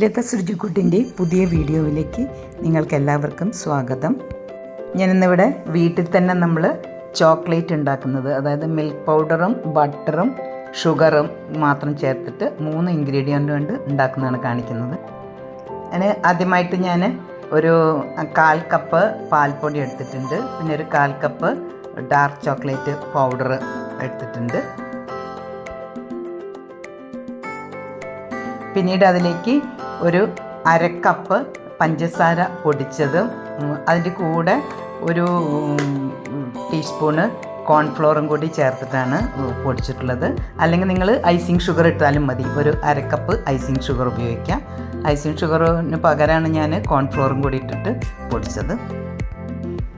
ലത സുരുചിക്കുട്ടിന്റെ പുതിയ വീഡിയോയിലേക്ക് നിങ്ങൾക്ക് എല്ലാവർക്കും സ്വാഗതം. ഞാനിന്നിവിടെ വീട്ടിൽ തന്നെ നമ്മൾ ചോക്ലേറ്റ് ഉണ്ടാക്കുന്നത് അതായത് മിൽക്ക് പൗഡറും ബട്ടറും ഷുഗറും മാത്രം ചേർത്തിട്ട് മൂന്ന് ഇൻഗ്രീഡിയന്റ് കൊണ്ട് ഉണ്ടാക്കുന്നതാണ് കാണിക്കുന്നത്. അതിന് ആദ്യമായിട്ട് ഞാൻ ഒരു കാൽ കപ്പ് പാൽപ്പൊടി എടുത്തിട്ടുണ്ട് പിന്നെ ഒരു കാൽ കപ്പ് ഡാർക്ക് ചോക്ലേറ്റ് പൗഡർ എടുത്തിട്ടുണ്ട്. പിന്നീട് അതിലേക്ക് ഒരു അരക്കപ്പ് പഞ്ചസാര പൊടിച്ചതും. അതിന്റെ കൂടെ ഒരു ടീസ്പൂണ് കോൺഫ്ലോറും കൂടി ചേർത്തിട്ടാണ് പൊടിച്ചിട്ടുള്ളത്. അല്ലെങ്കിൽ നിങ്ങൾ ഐസിങ് ഷുഗർ ഇട്ടാലും മതി. ഒരു അരക്കപ്പ് ഐസിങ് ഷുഗർ ഉപയോഗിക്കാം. ഐസിങ് ഷുഗറിന് പകരമാണ് ഞാൻ കോൺഫ്ലോറും കൂടി ഇട്ടിട്ട് പൊടിച്ചത്.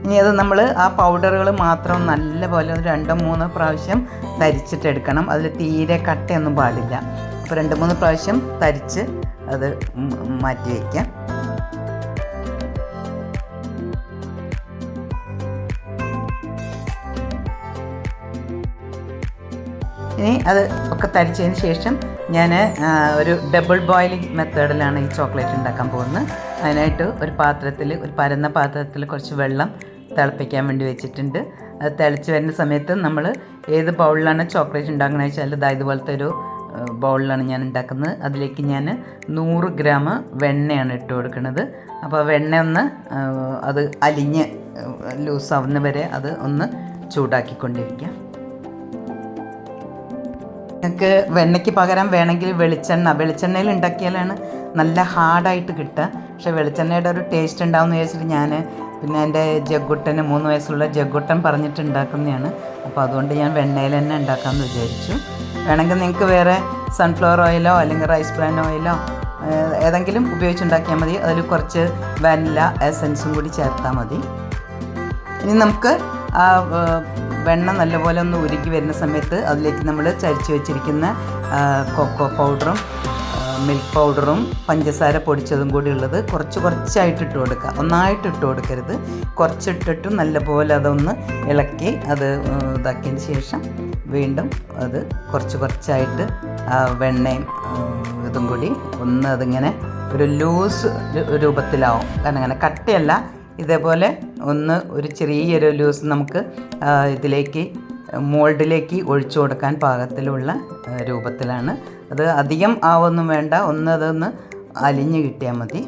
ഇനി അത് നമ്മൾ ആ പൗഡറുകൾ മാത്രം നല്ലപോലെ ഒരു രണ്ടോ മൂന്നോ പ്രാവശ്യം തരിച്ചിട്ടെടുക്കണം. അതിൽ തീരെ കട്ടയൊന്നും പാടില്ല. അപ്പോൾ രണ്ട് മൂന്ന് പ്രാവശ്യം തരിച്ച് അത് മാറ്റി വയ്ക്കാം ഇനി അത് ഒക്കെ തരിച്ചതിന് ശേഷം ഞാൻ ഒരു ഡബിൾ ബോയിലിംഗ് മെത്തേഡിലാണ് ഈ ചോക്ലേറ്റ് ഉണ്ടാക്കാൻ പോകുന്നത്. അതിനായിട്ട് ഒരു പാത്രത്തിൽ ഒരു പരന്ന പാത്രത്തിൽ കുറച്ച് വെള്ളം തിളപ്പിക്കാൻ വേണ്ടി വെച്ചിട്ടുണ്ട്. അത് തിളച്ച് വരുന്ന സമയത്ത് നമ്മൾ ഏത് ബൗളിലാണ് ചോക്ലേറ്റ് ഉണ്ടാക്കുന്നത് വെച്ചാൽ ഇതാ ഇതുപോലത്തെ ഒരു ബൗളിലാണ് ഞാൻ ഉണ്ടാക്കുന്നത്. അതിലേക്ക് ഞാൻ നൂറ് ഗ്രാം വെണ്ണയാണ് ഇട്ട് കൊടുക്കുന്നത്. അപ്പോൾ വെണ്ണ ഒന്ന് അത് അലിഞ്ഞ് ലൂസാവുന്ന വരെ അത് ഒന്ന് ചൂടാക്കിക്കൊണ്ടിരിക്കാം. നിങ്ങൾക്ക് വെണ്ണയ്ക്ക് പകരം വേണമെങ്കിൽ വെളിച്ചെണ്ണ വെളിച്ചെണ്ണയിൽ ഉണ്ടാക്കിയാലാണ് നല്ല ഹാർഡായിട്ട് കിട്ടുക. പക്ഷേ വെളിച്ചെണ്ണയുടെ ഒരു ടേസ്റ്റ് ഉണ്ടാവുമെന്ന് വിചാരിച്ചിട്ട് ഞാൻ പിന്നെ എന്റെ ജഗ്ഗുട്ടന് മൂന്ന് വയസ്സുള്ള ജഗ്ഗുട്ടൻ പറഞ്ഞിട്ട് ഉണ്ടാക്കുന്നതാണ്. അപ്പോൾ അതുകൊണ്ട് ഞാൻ വെണ്ണയിൽ തന്നെ ഉണ്ടാക്കാമെന്ന് വിചാരിച്ചു. വേണമെങ്കിൽ നിങ്ങൾക്ക് വേറെ സൺഫ്ലവർ ഓയിലോ അല്ലെങ്കിൽ റൈസ് ബ്രാൻ ഓയിലോ ഏതെങ്കിലും ഉപയോഗിച്ചുണ്ടാക്കിയാൽ മതി. അതിൽ കുറച്ച് വാനില എസൻസും കൂടി ചേർത്താൽ മതി. ഇനി നമുക്ക് ആ വെണ്ണ നല്ലപോലെ ഒന്ന് ഉരുക്കി വരുന്ന സമയത്ത് അതിലേക്ക് നമ്മൾ ചരിച്ച് വെച്ചിരിക്കുന്ന കൊക്കോ പൗഡറും മിൽക്ക് പൗഡറും പഞ്ചസാര പൊടിച്ചതും കൂടി ഉള്ളത് കുറച്ച് കുറച്ചായിട്ട് ഇട്ട് കൊടുക്കുക. ഒന്നായിട്ട് ഇട്ട് കൊടുക്കരുത്. കുറച്ചിട്ടിട്ട് നല്ലപോലെ അതൊന്ന് ഇളക്കി അത് ഇതാക്കിയതിന് ശേഷം വീണ്ടും അത് കുറച്ച് കുറച്ചായിട്ട് വെണ്ണയും ഇതും കൂടി ഒന്ന് അതിങ്ങനെ ഒരു ലൂസ് രൂപത്തിലാവും. കാരണം അങ്ങനെ കട്ടയല്ല. ഇതേപോലെ ഒന്ന് ഒരു ചെറിയൊരു ലൂസ് നമുക്ക് ഇതിലേക്ക് മോൾഡിലേക്ക് ഒഴിച്ചു കൊടുക്കാൻ പാകത്തിലുള്ള രൂപത്തിലാണ്. അത് അധികം ആവൊന്നും വേണ്ട. ഒന്ന് അതൊന്ന് അലിഞ്ഞ് കിട്ടിയാൽ മതി.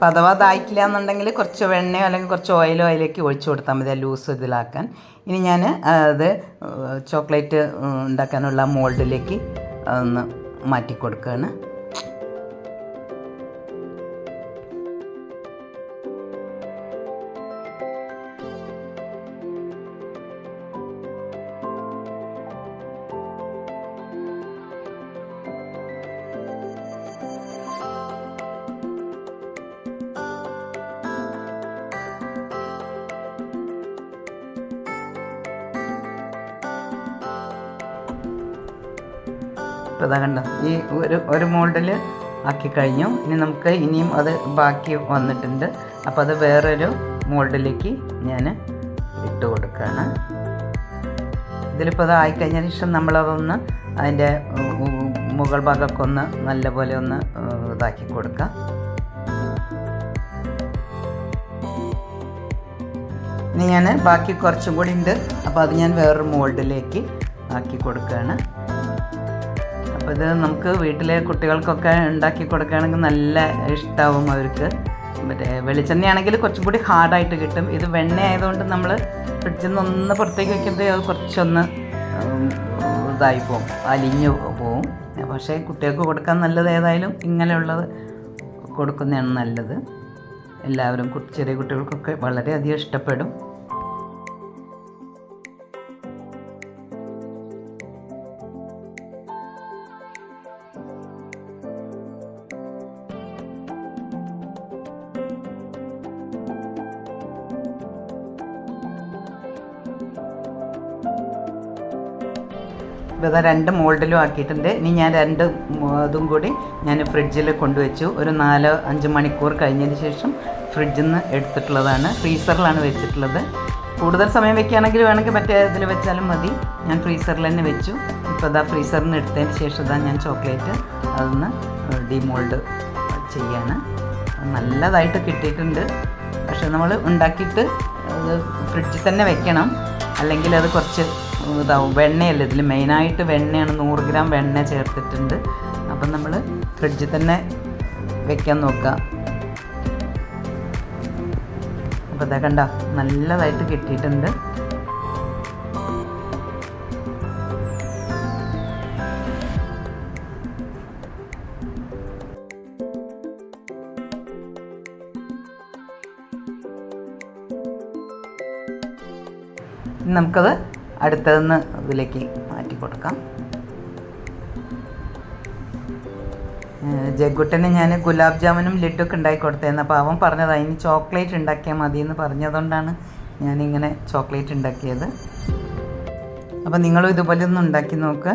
അപ്പം അഥവാ അതായിട്ടില്ല എന്നുണ്ടെങ്കിൽ കുറച്ച് വെണ്ണയോ അല്ലെങ്കിൽ കുറച്ച് ഓയിലോ അതിലേക്ക് ഒഴിച്ചു കൊടുത്താൽ മതി ലൂസ് ഇതിലാക്കാൻ. ഇനി ഞാൻ അത് ചോക്ലേറ്റ് ഉണ്ടാക്കാനുള്ള മോൾഡിലേക്ക് ഒന്ന് മാറ്റി കൊടുക്കുകയാണ് ഇപ്പോൾ ഇതാ കണ്ടോ? ഈ ഒരു ഒരു മോൾഡിൽ ആക്കി കഴിഞ്ഞു. ഇനി നമുക്ക് ഇനിയും അത് ബാക്കി വന്നിട്ടുണ്ട്. അപ്പോൾ അത് വേറൊരു മോൾഡിലേക്ക് ഞാൻ ഇട്ട് കൊടുക്കുകയാണ് ഇതിലിപ്പോൾ അത് ആയിക്കഴിഞ്ഞതിന് ശേഷം നമ്മളതൊന്ന് അതിന്റെ മുകൾ ഭാഗമൊക്കെ ഒന്ന് നല്ലപോലെ ഒന്ന് ഇതാക്കി കൊടുക്കുക ഇനി ഞാൻ ബാക്കി കുറച്ചും കൂടി ഉണ്ട്. അപ്പോൾ അത് ഞാൻ വേറൊരു മോൾഡിലേക്ക് ആക്കി കൊടുക്കുകയാണ് അപ്പോൾ ഇത് നമുക്ക് വീട്ടിലെ കുട്ടികൾക്കൊക്കെ ഉണ്ടാക്കി കൊടുക്കുകയാണെങ്കിൽ നല്ല ഇഷ്ടമാവും അവർക്ക്. മറ്റേ വെളിച്ചെണ്ണയാണെങ്കിൽ കുറച്ചും കൂടി ഹാർഡായിട്ട് കിട്ടും. ഇത് വെണ്ണ ആയതുകൊണ്ട് നമ്മൾ ഫ്രിഡ്ജിൽ നിന്ന് ഒന്ന് പുറത്തേക്ക് വയ്ക്കുമ്പോൾ അത് കുറച്ചൊന്ന് ഇതായി പോകും അലിഞ്ഞു പോവും. പക്ഷേ കുട്ടികൾക്ക് കൊടുക്കാൻ നല്ലത് ഏതായാലും ഇങ്ങനെയുള്ളത് കൊടുക്കുന്നതാണ് നല്ലത്. എല്ലാവരും ചെറിയ കുട്ടികൾക്കൊക്കെ വളരെയധികം ഇഷ്ടപ്പെടും. ഇതാ രണ്ട് മോൾഡിലും ആക്കിയിട്ടുണ്ട്. ഇനി ഞാൻ രണ്ട് ഇതും കൂടി ഞാൻ ഫ്രിഡ്ജിൽ കൊണ്ടുവച്ചു. ഒരു നാലോ അഞ്ച് മണിക്കൂർ കഴിഞ്ഞതിന് ശേഷം ഫ്രിഡ്ജിൽ നിന്ന് എടുത്തിട്ടുള്ളതാണ്. ഫ്രീസറിലാണ് വെച്ചിട്ടുള്ളത്. കൂടുതൽ സമയം വെക്കുകയാണെങ്കിൽ വേണമെങ്കിൽ മറ്റേ ഇതിൽ വെച്ചാലും മതി. ഞാൻ ഫ്രീസറിൽ തന്നെ വെച്ചു. ഇപ്പോൾ ഇതാ ഫ്രീസറിൽ നിന്ന് എടുത്തതിന് ശേഷം ഇതാ ഞാൻ ചോക്ലേറ്റ് അതൊന്ന് ഡിമോൾഡ് ചെയ്യാണ്. നല്ലതായിട്ട് കിട്ടിയിട്ടുണ്ട്. പക്ഷെ നമ്മൾ ഉണ്ടാക്കിയിട്ട് അത് ഫ്രിഡ്ജിൽ തന്നെ വെക്കണം. അല്ലെങ്കിൽ അത് കുറച്ച് ഇതാവും. വെണ്ണയല്ല ഇതിൽ മെയിനായിട്ട് വെണ്ണയാണ്. നൂറ് ഗ്രാം വെണ്ണ ചേർത്തിട്ടുണ്ട്. അപ്പം നമ്മൾ ഫ്രിഡ്ജിൽ തന്നെ വെക്കാൻ നോക്കുക. അപ്പോൾ ഇതാ കണ്ട? നല്ലതായിട്ട് കിട്ടിയിട്ടുണ്ട്. നമുക്കത് അടുത്തതെന്ന് ഇതിലേക്ക് മാറ്റി കൊടുക്കാം. ജഗ്ഗുട്ടന് ഞാൻ ഗുലാബ് ജാമുനും ലഡ്ഡുക്കെ ഉണ്ടാക്കി കൊടുത്തായിരുന്നു അപ്പോൾ അവൻ പറഞ്ഞത് അതിന് ചോക്ലേറ്റ് ഉണ്ടാക്കിയാൽ മതി എന്ന് പറഞ്ഞതുകൊണ്ടാണ് ഞാനിങ്ങനെ ചോക്ലേറ്റ് ഉണ്ടാക്കിയത്. അപ്പോൾ നിങ്ങളും ഇതുപോലെ ഒന്ന് ഉണ്ടാക്കി നോക്കുക